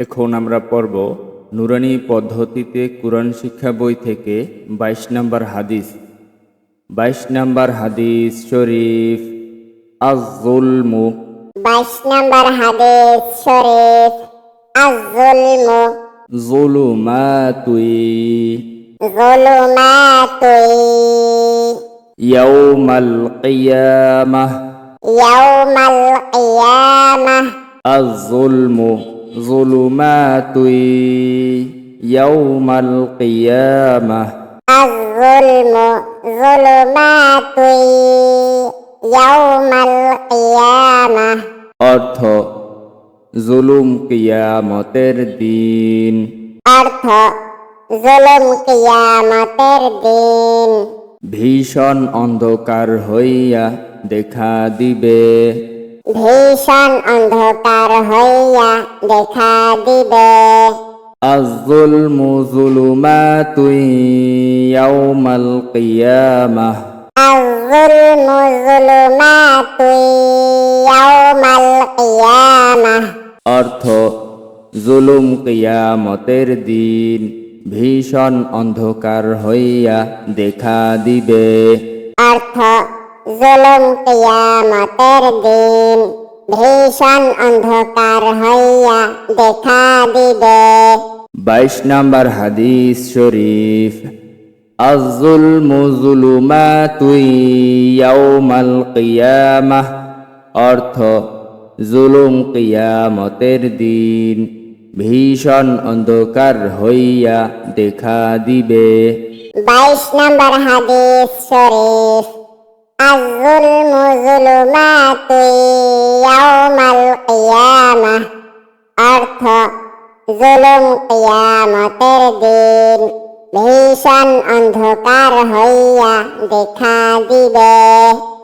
এখন আমরা পড়ব নুরানি পদ্ধতিতে কোরআন শিক্ষা বই থেকে বাইশ নম্বর হাদিস। বাইশ নম্বর হাদিস শরীফ আজুলমু বাইশ নম্বর হাদিস শরীফ আজ-জুলমু। জুলুমাতুই। যুলুমাতুই ইয়াউমাল কিয়ামাহ ইয়াউমাল কিয়ামাহ আজুলমু যুলুমাতুই ইয়াউমাল কিয়ামাহ অর্থ জুলুম কিয়ামতের দিন। অর্থ জুলুম কিয়ামতের দিন। ভীষণ অন্ধকার হইয়া দেখা দিবে। ভীষণ অন্ধকার হইয়া দেখা দিবে। আজুলমু জুলুমাতুই ইয়াউমাল কিয়ামাহ আজ-জুলমু যুলুমাতুই ইয়াউমাল কিয়ামাহ অর্থ জুলুম কিয়ামতের দিন ভীষণ অন্ধকার হইয়া দেখা দিবে। অর্থ জুলুম কিয়ামতের দিন। ভীষণ অন্ধকার হইয়া দেখা দিবে। বাইশ নাম্বার হাদিস শরীফ আজুলমু জুলুমাতুই ইয়াউমাল কিয়ামাহ অর্থ জুলুম কিয়ামতের দিন। ভীষণ অন্ধকার হইয়া দেখা দিবে। বাইশ নম্বর হাদিস শরীফ আজ-জুলমু يوم القيامة অর্থ জুলুম কিয়ামতের দিন। ভীষণ অন্ধকার হইয়া দেখা দিবে।